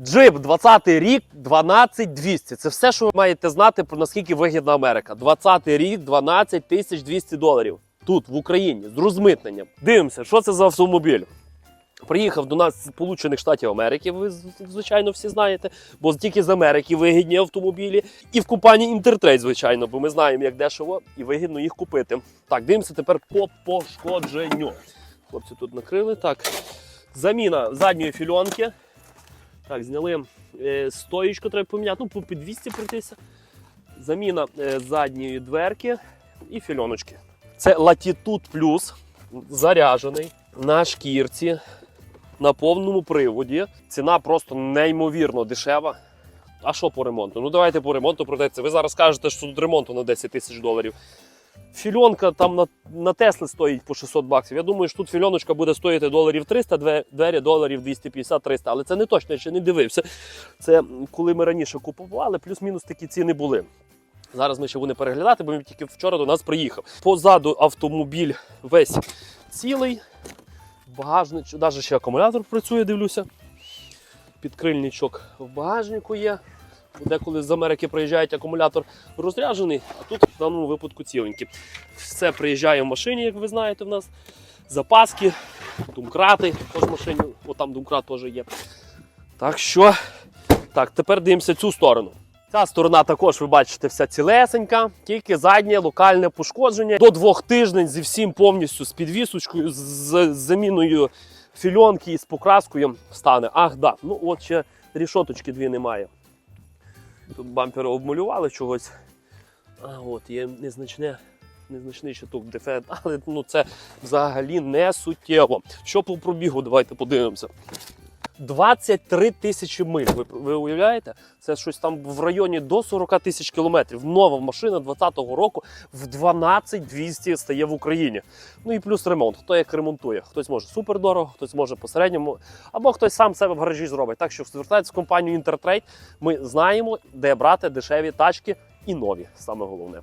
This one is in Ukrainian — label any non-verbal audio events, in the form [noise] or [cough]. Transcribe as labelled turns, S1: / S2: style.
S1: Джип 20 рік, 12200. Це все, що ви маєте знати про наскільки вигідна Америка. 20 й рік, 12 тисяч 200 доларів. Тут, в Україні, з розмитненням. Дивимося, що це за автомобіль. Приїхав до нас з Сполучених Штатів Америки, ви звичайно всі знаєте, бо тільки з Америки вигідні автомобілі. І в компанії Інтертрейд, звичайно, бо ми знаємо, як дешево і вигідно їх купити. Так, дивимося тепер по пошкодженню. Хлопці тут накрили. Так, заміна задньої фільонки. Так, зняли е, стоїчку, треба поміняти, ну, по під 200 пройтися. Заміна е, задньої дверки і фільоночки. Це Latitude Plus, заряджений на шкірці, на повному приводі. Ціна просто неймовірно дешева. А що по ремонту? Ну давайте по ремонту пройдеться. Ви зараз кажете, що тут ремонту на 10 тисяч доларів. Фільонка там на, на Тесли стоїть по 600 баксів. Я думаю, що тут фільоночка буде стоїти доларів 300, двері доларів 250-300, але це не точно, я ще не дивився. Це коли ми раніше купували, плюс-мінус такі ціни були. Зараз ми ще будемо переглядати, бо він тільки вчора до нас приїхав. Позаду автомобіль весь цілий. Багажник, навіть ще акумулятор працює, дивлюся. Підкрильничок в багажнику є. Деколи з Америки приїжджають акумулятор розряджений, а тут в даному випадку ціленький. Все приїжджає в машині, як ви знаєте, в нас. Запаски, думкрати теж в машині, отам думкрат теж є. Так що, так, тепер дивимося цю сторону. Ця сторона також, ви бачите, вся цілесенька, тільки заднє локальне пошкодження. До двох тижнень зі всім повністю з підвісочкою, з заміною фільонки і з покраскою стане. Ах, да. Ну от ще рішоточки дві немає. Тут бампер обмалювали чогось. А от є незначне, незначний щиток дефект, [laughs] але ну, це взагалі не суттєво. Що по пробігу, давайте подивимося. 23 тисячі миль. Ви, ви уявляєте? Це щось там в районі до 40 тисяч кілометрів. Нова машина 20-го року в 12200 стає в Україні. Ну і плюс ремонт. Хто як ремонтує? Хтось може супер дорого, хтось може по середньому, або хтось сам себе в гаражі зробить. Так що звертайтеся в компанію Інтертрейд. Ми знаємо, де брати дешеві тачки і нові. Саме головне.